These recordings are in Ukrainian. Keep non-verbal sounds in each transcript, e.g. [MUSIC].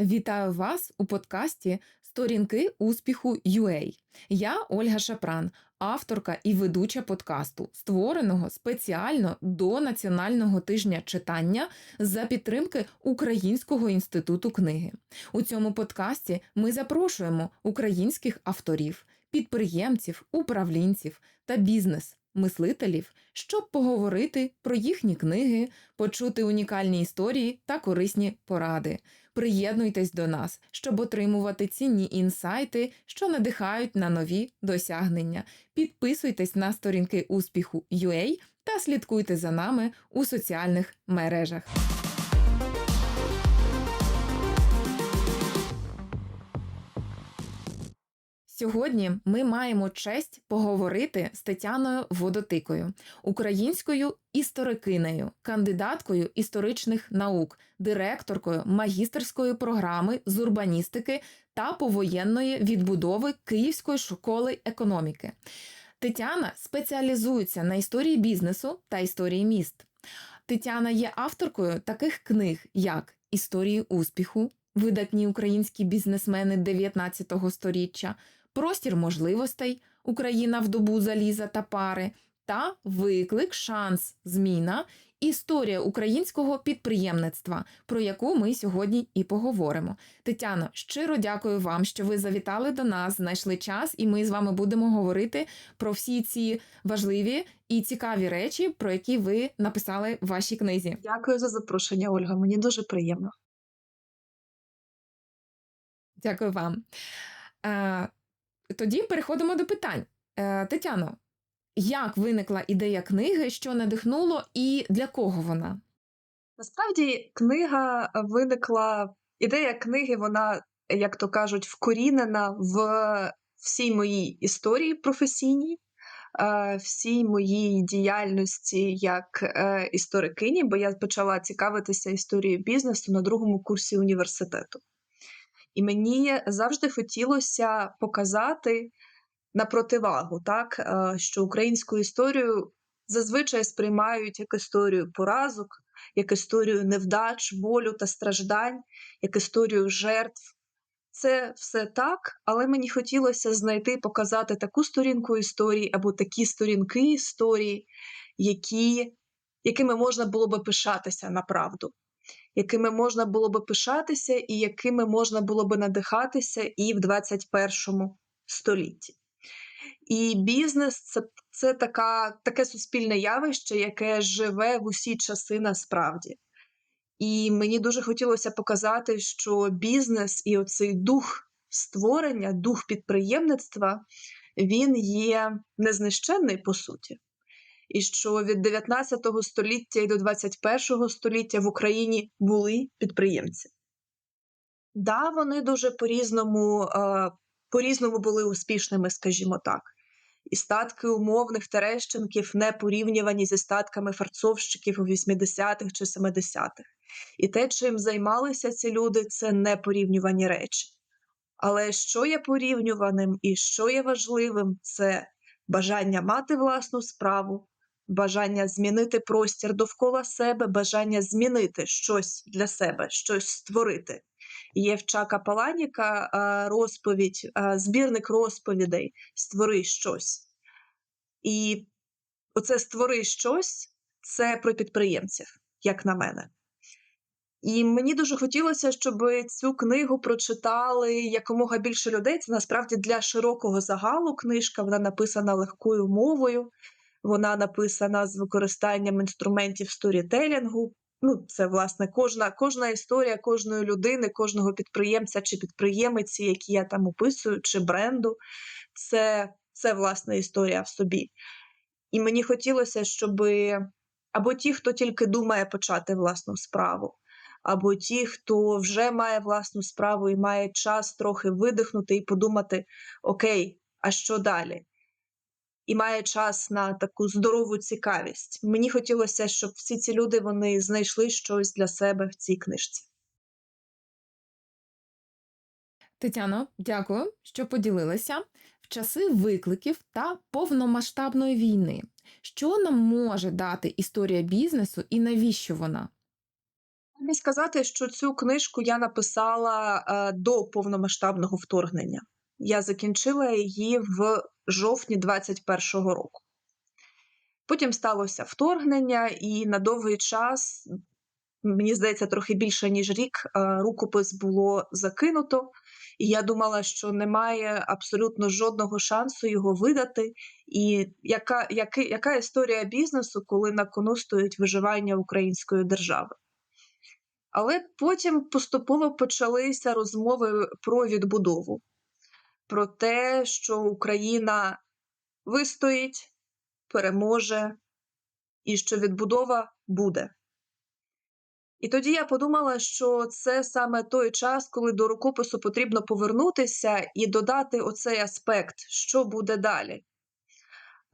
Вітаю вас у подкасті Сторінки успіху UA. Я Ольга Шапран, авторка і ведуча подкасту, створеного спеціально до Національного тижня читання за підтримки Українського інституту книги. У цьому подкасті ми запрошуємо українських авторів, підприємців, управлінців та бізнес. Мислителів, щоб поговорити про їхні книги, почути унікальні історії та корисні поради. Приєднуйтесь до нас, щоб отримувати цінні інсайти, що надихають на нові досягнення. Підписуйтесь на сторінки успіху UA та слідкуйте за нами у соціальних мережах. Сьогодні ми маємо честь поговорити з Тетяною Водотикою, українською історикинею, кандидаткою історичних наук, директоркою магістерської програми з урбаністики та повоєнної відбудови Київської школи економіки. Тетяна спеціалізується на історії бізнесу та історії міст. Тетяна є авторкою таких книг, як Історії успіху, видатні українські бізнесмени 19 століття, Простір можливостей, Україна в добу заліза та пари та виклик, шанс, зміна, історія українського підприємництва, про яку ми сьогодні і поговоримо. Тетяно, щиро дякую вам, що ви завітали до нас, знайшли час, і ми з вами будемо говорити про всі ці важливі і цікаві речі, про які ви написали в вашій книзі. Дякую за запрошення, Ольга. Мені дуже приємно. Дякую вам. Тоді переходимо до питань. Е, Тетяно, як виникла ідея книги, що надихнуло, і для кого вона? Насправді, книга виникла. Ідея книги, вона, як то кажуть, вкорінена в всій моїй історії професійній, е, всій моїй діяльності як е, історикині, бо я почала цікавитися історією бізнесу на другому курсі університету. І мені завжди хотілося показати на противагу, так, е, що українську історію зазвичай сприймають як історію поразок, як історію невдач, болю та страждань, як історію жертв. Це все так, але мені хотілося знайти, показати таку сторінку історії або такі сторінки історії, які, якими можна було би пишатися на правду якими можна було би пишатися, і якими можна було би надихатися і в 21 столітті. І бізнес це це така, таке суспільне явище, яке живе в усі часи насправді. І мені дуже хотілося показати, що бізнес і оцей дух створення, дух підприємництва, він є незнищенний по суті і що від 19 століття і до 21 століття в Україні були підприємці. Да, вони дуже по-різному по-різному були успішними, скажімо так. І статки умовних Терещенків не порівнювані зі статками фарцовщиків у 80-х чи 70-х. І те, чим займалися ці люди, це не порівнювані речі. Але що є порівнюваним і що є важливим, це бажання мати власну справу, бажання змінити простір довкола себе, бажання змінити щось для себе, щось створити. Є в Чака Паланіка розповідь, збірник розповідей Створи щось. І оце створи щось це про підприємців, як на мене. І мені дуже хотілося, щоб цю книгу прочитали якомога більше людей. Це насправді для широкого загалу книжка, вона написана легкою мовою. Вона написана з використанням інструментів сторітелінгу. Ну, це власне кожна кожна історія кожної людини, кожного підприємця чи підприємиці, які я там описую, чи бренду. Це, це власне історія в собі. І мені хотілося, щоб або ті, хто тільки думає почати власну справу, або ті, хто вже має власну справу і має час трохи видихнути і подумати: Окей, а що далі? І має час на таку здорову цікавість. Мені хотілося, щоб всі ці люди вони знайшли щось для себе в цій книжці. Тетяно, дякую, що поділилися в часи викликів та повномасштабної війни. Що нам може дати історія бізнесу і навіщо вона? Тобі сказати, що цю книжку я написала, е, до повномасштабного вторгнення. Я закінчила її в жовтні 21-го року. Потім сталося вторгнення, і на довгий час, мені здається, трохи більше ніж рік, е, рукопис було закинуто, і я думала, що немає абсолютно жодного шансу його видати. І яка, яки, яка історія бізнесу, коли на кону стоїть виживання української держави? Але потім поступово почалися розмови про відбудову, про те, що Україна вистоїть, переможе, і що відбудова буде. І тоді я подумала, що це саме той час, коли до рукопису потрібно повернутися і додати оцей аспект, що буде далі.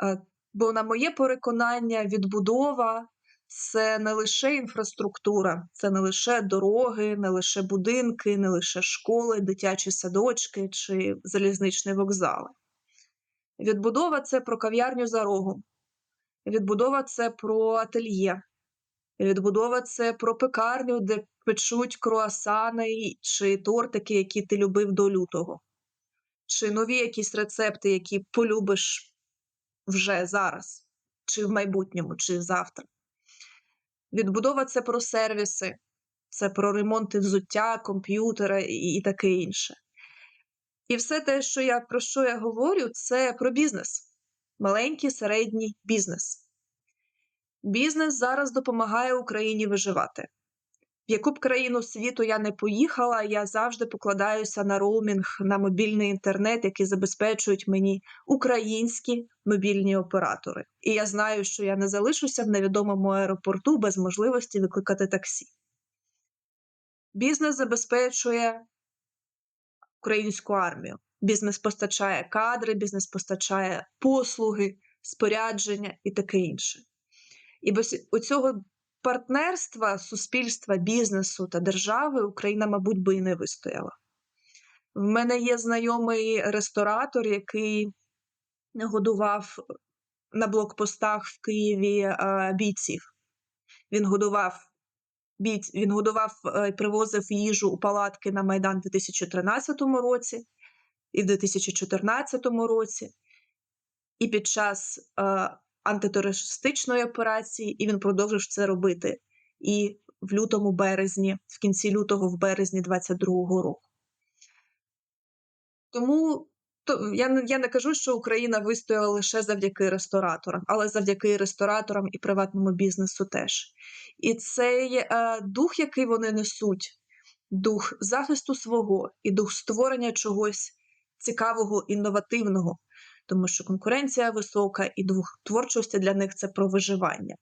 Е, Бо, на моє переконання, відбудова це не лише інфраструктура, це не лише дороги, не лише будинки, не лише школи, дитячі садочки чи залізничні вокзали. Відбудова це про кав'ярню за рогом. Відбудова це про ательє. Відбудова це про пекарню, де печуть круасани чи тортики, які ти любив до лютого, чи нові якісь рецепти, які полюбиш вже зараз, чи в майбутньому, чи завтра. Відбудова це про сервіси, це про ремонти взуття, комп'ютера і, і таке інше. І все те, що я про що я говорю, це про бізнес, маленький середній бізнес. Бізнес зараз допомагає Україні виживати. В яку б країну світу я не поїхала, я завжди покладаюся на роумінг на мобільний інтернет, який забезпечують мені українські мобільні оператори. І я знаю, що я не залишуся в невідомому аеропорту без можливості викликати таксі. Бізнес забезпечує українську армію. Бізнес постачає кадри, бізнес постачає послуги, спорядження і таке інше. І без цього партнерства суспільства, бізнесу та держави Україна, мабуть, би і не вистояла. В мене є знайомий ресторатор, який годував на блокпостах в Києві е, бійців. Він годував бійць, він годував і привозив їжу у палатки на Майдан у 2013 році і в 2014 році, і під час е, антитерористичної операції, і він продовжив це робити і в лютому березні, в кінці лютого, в березні 22-го року. Тому то, я, я не кажу, що Україна вистояла лише завдяки рестораторам, але завдяки рестораторам і приватному бізнесу теж. І цей е, дух, який вони несуть, дух захисту свого і дух створення чогось цікавого, інновативного, тому що конкуренція висока, і дух творчості для них це про виживання.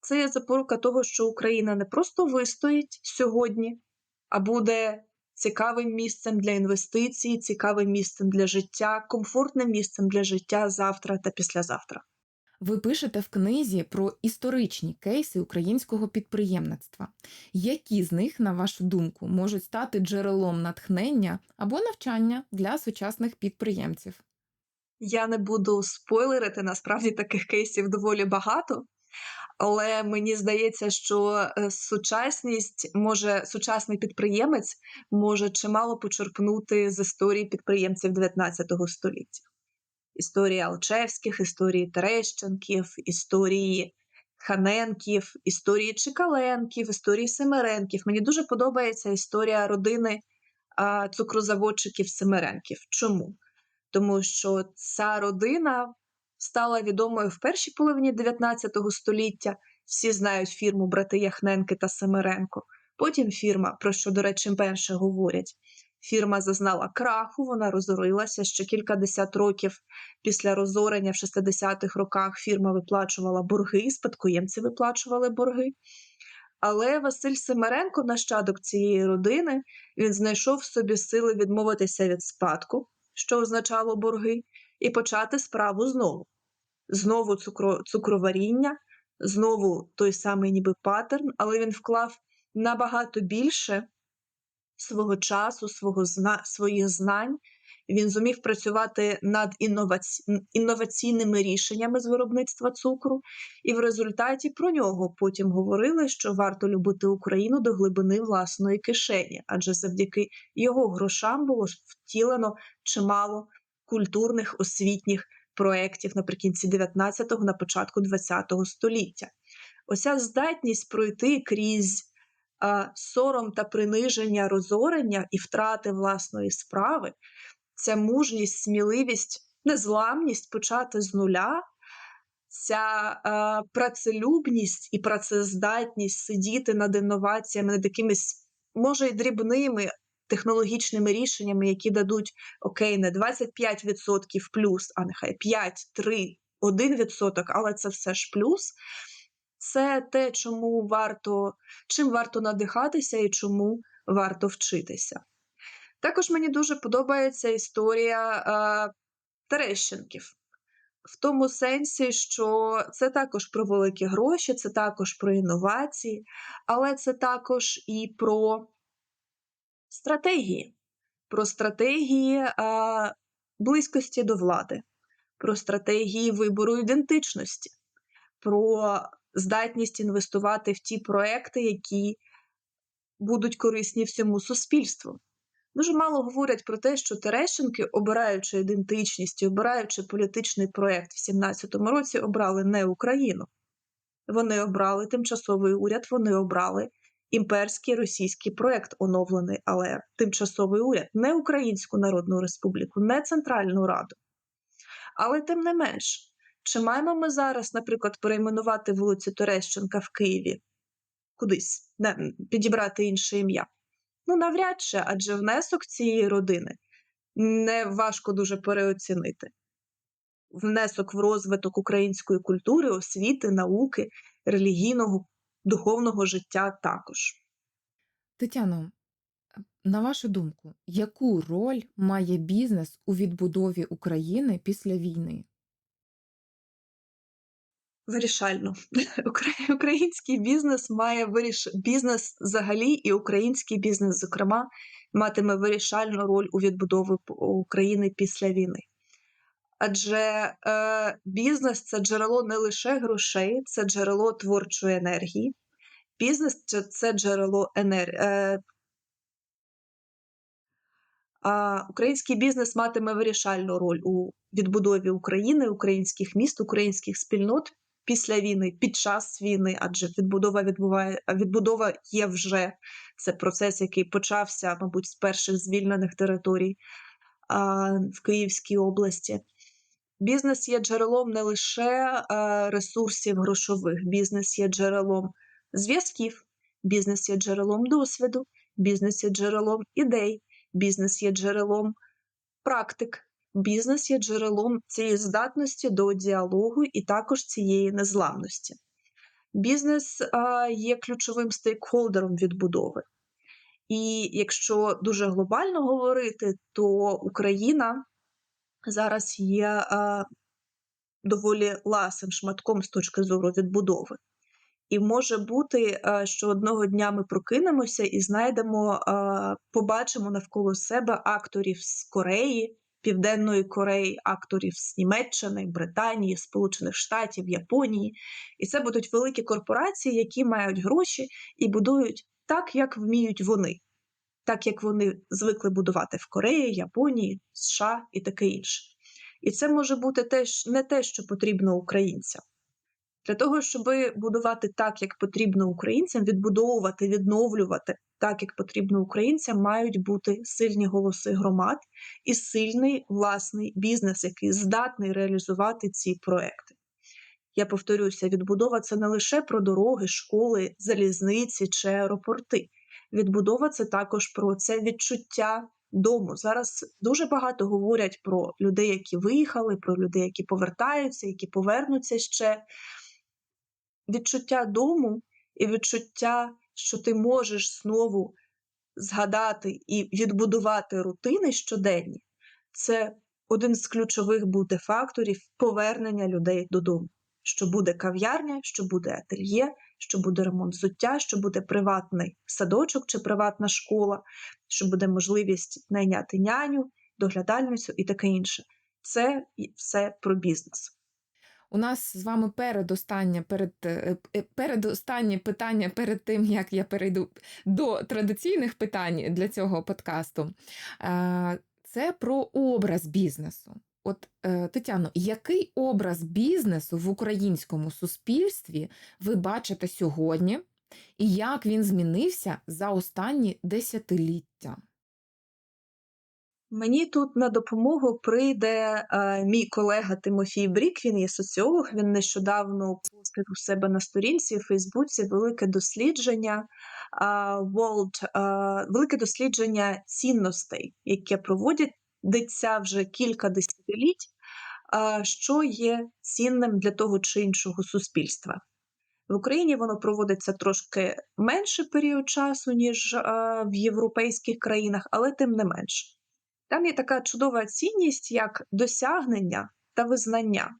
Це є запорука того, що Україна не просто вистоїть сьогодні, а буде цікавим місцем для інвестицій, цікавим місцем для життя, комфортним місцем для життя завтра та післязавтра. Ви пишете в книзі про історичні кейси українського підприємництва. Які з них, на вашу думку, можуть стати джерелом натхнення або навчання для сучасних підприємців? Я не буду спойлерити, насправді таких кейсів доволі багато. Але мені здається, що е, сучасність може сучасний підприємець може чимало почерпнути з історії підприємців 19 століття. Історії Алчевських, історії Терещенків, історії Ханенків, історії Чекаленків, історії Семеренків. Мені дуже подобається історія родини цукрозаводчиків Семеренків. Чому? Тому що ця родина стала відомою в першій половині 19 століття. Всі знають фірму брати Яхненки та Семеренко. Потім фірма, про що, до речі, менше говорять. Фірма зазнала краху, вона розорилася ще кількадесят років після розорення в 60-х роках фірма виплачувала борги, спадкоємці виплачували борги. Але Василь Семеренко, нащадок цієї родини, він знайшов в собі сили відмовитися від спадку, що означало борги, і почати справу знову. Знову цукро, цукроваріння, знову той самий ніби паттерн, але він вклав набагато більше свого часу, свого зна, своїх знань Він зумів працювати над інноваці... інноваційними рішеннями з виробництва цукру, і в результаті про нього потім говорили, що варто любити Україну до глибини власної кишені, адже завдяки його грошам було втілено чимало культурних освітніх проєктів наприкінці 19-го, на початку 20-го століття. Оця здатність пройти крізь сором та приниження, розорення і втрати власної справи, ця мужність, сміливість, незламність почати з нуля. Ця е, працелюбність і працездатність сидіти над інноваціями, над якимись, може, й дрібними технологічними рішеннями, які дадуть окей, не 25% плюс, а нехай 5, 3, 1%, але це все ж плюс. Це те, чому варто, чим варто надихатися і чому варто вчитися. Також мені дуже подобається історія е, Терещенків. В тому сенсі, що це також про великі гроші, це також про інновації, але це також і про стратегії, про стратегії а, близькості до влади, про стратегії вибору ідентичності, про здатність інвестувати в ті проекти, які будуть корисні всьому суспільству. Дуже мало говорять про те, що Терещенки, обираючи ідентичність і обираючи політичний проєкт в 17-му році, обрали не Україну. Вони обрали тимчасовий уряд, вони обрали імперський російський проєкт оновлений, але тимчасовий уряд, не Українську Народну Республіку, не Центральну Раду. Але тим не менш, чи маємо ми зараз, наприклад, перейменувати вулицю Терещенка в Києві кудись, не, підібрати інше ім'я? Ну, навряд чи, адже внесок цієї родини не важко дуже переоцінити. Внесок в розвиток української культури, освіти, науки, релігійного, духовного життя також. Тетяно, на вашу думку, яку роль має бізнес у відбудові України після війни? Вирішально. [LAUGHS] Український бізнес має виріш... бізнес взагалі, і український бізнес, зокрема, матиме вирішальну роль у відбудові України після війни. Адже е, бізнес це джерело не лише грошей, це джерело творчої енергії. Бізнес це, джерело енергії. Е, а український бізнес матиме вирішальну роль у відбудові України, українських міст, українських спільнот після війни, під час війни, адже відбудова відбуває відбудова є вже. Це процес, який почався, мабуть, з перших звільнених територій а, в Київській області. Бізнес є джерелом не лише ресурсів грошових, бізнес є джерелом зв'язків, бізнес є джерелом досвіду, бізнес є джерелом ідей, бізнес є джерелом практик, бізнес є джерелом цієї здатності до діалогу і також цієї незламності. Бізнес а, є ключовим стейкхолдером відбудови. І якщо дуже глобально говорити, то Україна зараз є а, доволі ласим шматком з точки зору відбудови. І може бути, а, що одного дня ми прокинемося і знайдемо, побачимо навколо себе акторів з Кореї, Південної Кореї, акторів з Німеччини, Британії, Сполучених Штатів, Японії. І це будуть великі корпорації, які мають гроші і будують так, як вміють вони, так як вони звикли будувати в Кореї, Японії, США і таке інше. І це може бути теж не те, що потрібно українцям. Для того, щоб будувати так, як потрібно українцям, відбудовувати, відновлювати так, як потрібно українцям, мають бути сильні голоси громад і сильний власний бізнес, який здатний реалізувати ці проекти. Я повторюся, відбудова це не лише про дороги, школи, залізниці чи аеропорти. Відбудова це також про це відчуття дому. Зараз дуже багато говорять про людей, які виїхали, про людей, які повертаються, які повернуться ще. Відчуття дому і відчуття, що ти можеш знову згадати і відбудувати рутини щоденні, це один з ключових буде факторів повернення людей додому. Що буде кав'ярня, що буде ательє, що буде ремонт взуття, що буде приватний садочок чи приватна школа, що буде можливість найняти няню, доглядальницю і таке інше. Це все про бізнес. У нас з вами передостаннє перед, е, е, передостаннє питання перед тим, як я перейду до традиційних питань для цього подкасту. Е, Це про образ бізнесу. От, Тетяно, який образ бізнесу в українському суспільстві ви бачите сьогодні, і як він змінився за останні десятиліття? Мені тут на допомогу прийде е, мій колега Тимофій Брік, він є соціолог. Він нещодавно постив у себе на сторінці в Фейсбуці велике дослідження е, World, е, велике дослідження цінностей, яке проводиться вже кілька десятиліть, е, що є цінним для того чи іншого суспільства. В Україні воно проводиться трошки менше період часу, ніж е, в європейських країнах, але тим не менше. Там є така чудова цінність, як досягнення та визнання.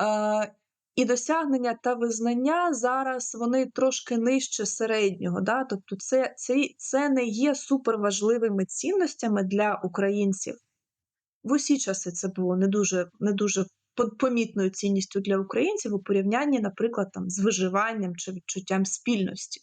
Е, і досягнення та визнання зараз вони трошки нижче середнього. Да? Тобто, це, це, це не є суперважливими цінностями для українців. В усі часи це було не дуже, не дуже помітною цінністю для українців у порівнянні, наприклад, там, з виживанням чи відчуттям спільності.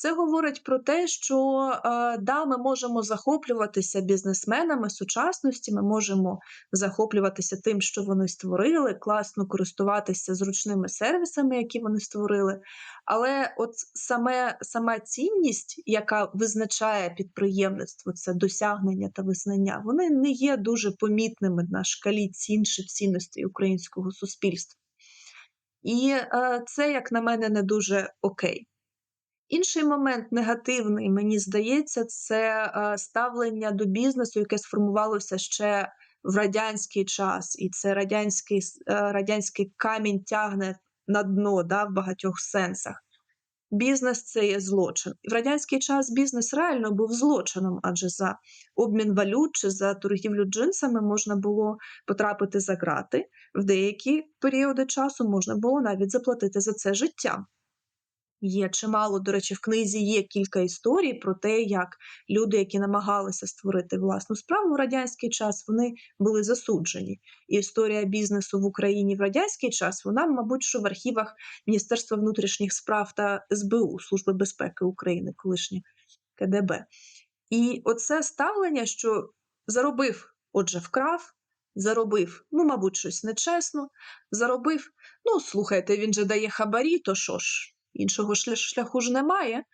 Це говорить про те, що е, да, ми можемо захоплюватися бізнесменами сучасності, ми можемо захоплюватися тим, що вони створили, класно користуватися зручними сервісами, які вони створили. Але от саме сама цінність, яка визначає підприємництво, це досягнення та визнання, вони не є дуже помітними на шкалі інших цінностей українського суспільства. І е, це, як на мене, не дуже окей. Інший момент негативний, мені здається, це е, ставлення до бізнесу, яке сформувалося ще в радянський час, і це радянський, е, радянський камінь тягне на дно да, в багатьох сенсах. Бізнес це є злочин. І в радянський час бізнес реально був злочином, адже за обмін валют чи за торгівлю джинсами можна було потрапити за грати. В деякі періоди часу можна було навіть заплатити за це життя. Є чимало, до речі, в книзі є кілька історій про те, як люди, які намагалися створити власну справу в радянський час, вони були засуджені. І історія бізнесу в Україні в радянський час, вона, мабуть, що в архівах Міністерства внутрішніх справ та СБУ, Служби безпеки України, колишнє КДБ. І оце ставлення, що заробив, отже, вкрав, заробив, ну, мабуть, щось нечесно, заробив, ну, слухайте, він же дає хабарі, то що ж, іншого шляху ж немає.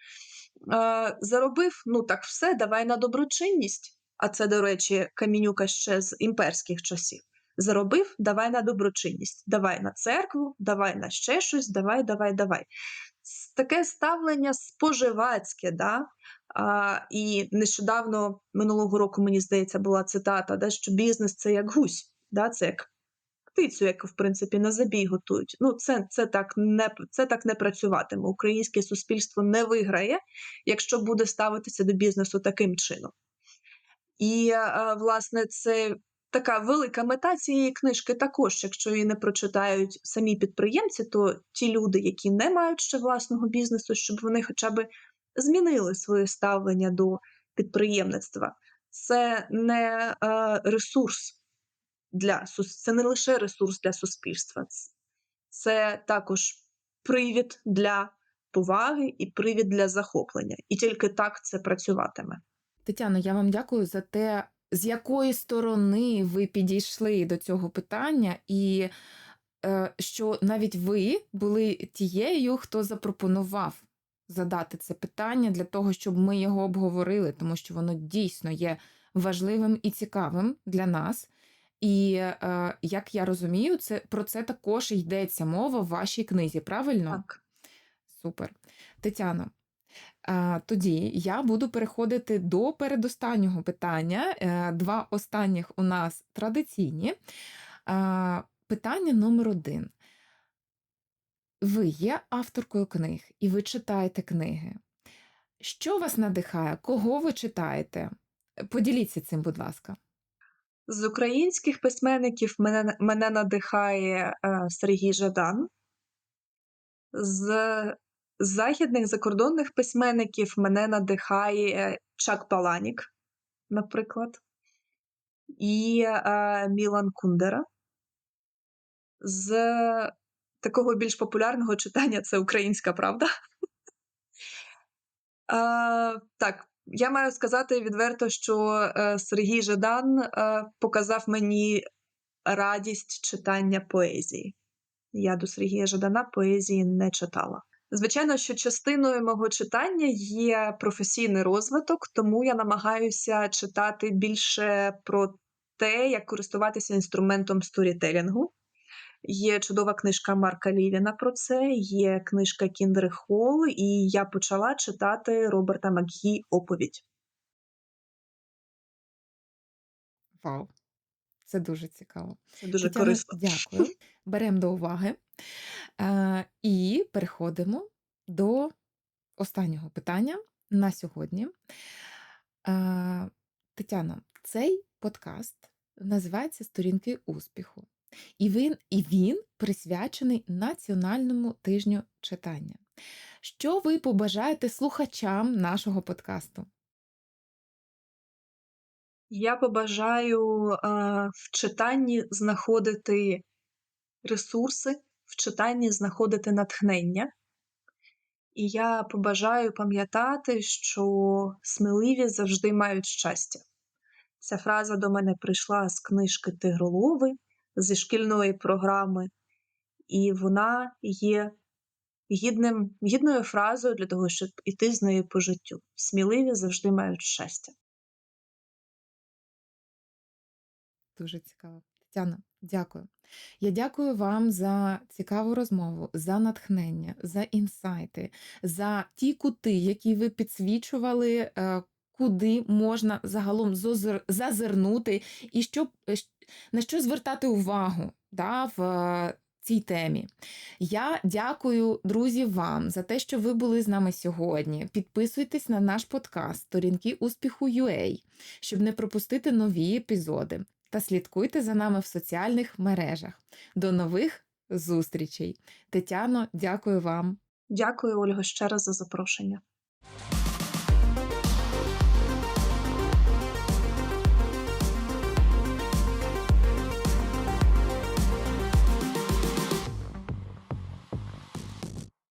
Заробив, ну так все, давай на доброчинність. А це, до речі, камінюка ще з імперських часів. Заробив, давай на доброчинність, давай на церкву, давай на ще щось, давай, давай, давай. Таке ставлення споживацьке, да? А, і нещодавно минулого року, мені здається, була цитата, да, що бізнес це як гусь, да? це як птицю, яку, в принципі, на забій готують. Ну, це, це, так не, це так не працюватиме. Українське суспільство не виграє, якщо буде ставитися до бізнесу таким чином. І, е, власне, це така велика мета цієї книжки також. Якщо її не прочитають самі підприємці, то ті люди, які не мають ще власного бізнесу, щоб вони хоча б змінили своє ставлення до підприємництва. Це не е, ресурс для це не лише ресурс для суспільства, це також привід для поваги і привід для захоплення. І тільки так це працюватиме. Тетяно, я вам дякую за те, з якої сторони ви підійшли до цього питання, і е, що навіть ви були тією, хто запропонував задати це питання для того, щоб ми його обговорили, тому що воно дійсно є важливим і цікавим для нас. І е, як я розумію, це про це також йдеться мова в вашій книзі, правильно? Так. Супер. Тетяно, а, тоді я буду переходити до передостаннього питання. Е, Два останніх у нас традиційні. А, Питання номер один. Ви є авторкою книг і ви читаєте книги. Що вас надихає? Кого ви читаєте? Поділіться цим, будь ласка. З українських письменників мене, мене надихає е, Сергій Жадан. З західних закордонних письменників мене надихає Чак Паланік, наприклад. і е, Мілан Кундера. З такого більш популярного читання це Українська правда. [LAUGHS] Е, так, я маю сказати відверто, що е, Сергій Жадан е, показав мені радість читання поезії. Я до Сергія Жадана поезії не читала. Звичайно, що частиною мого читання є професійний розвиток, тому я намагаюся читати більше про те, як користуватися інструментом сторітелінгу. Є чудова книжка Марка Лівіна про це, є книжка Кіндри Холл, і я почала читати Роберта Макгі оповідь. Вау! Це дуже цікаво. Це дуже Тетяно, корисно. дякую. Беремо до уваги. Е, і переходимо до останнього питання на сьогодні. Е, Тетяно, цей подкаст називається Сторінки успіху. І він, і він присвячений Національному тижню читання. Що ви побажаєте слухачам нашого подкасту? Я побажаю е, в читанні знаходити ресурси, в читанні знаходити натхнення. І я побажаю пам'ятати, що сміливі завжди мають щастя. Ця фраза до мене прийшла з книжки Тигролови зі шкільної програми, і вона є гідним, гідною фразою для того, щоб іти з нею по життю. Сміливі завжди мають щастя. Дуже цікаво. Тетяно, дякую. Я дякую вам за цікаву розмову, за натхнення, за інсайти, за ті кути, які ви підсвічували, е, куди можна загалом зазирнути, і що, е, на що звертати увагу да, в е, цій темі. Я дякую, друзі, вам за те, що ви були з нами сьогодні. Підписуйтесь на наш подкаст Сторінки успіху UA, щоб не пропустити нові епізоди та слідкуйте за нами в соціальних мережах. До нових зустрічей! Тетяно, дякую вам. Дякую, Ольго, ще раз за запрошення.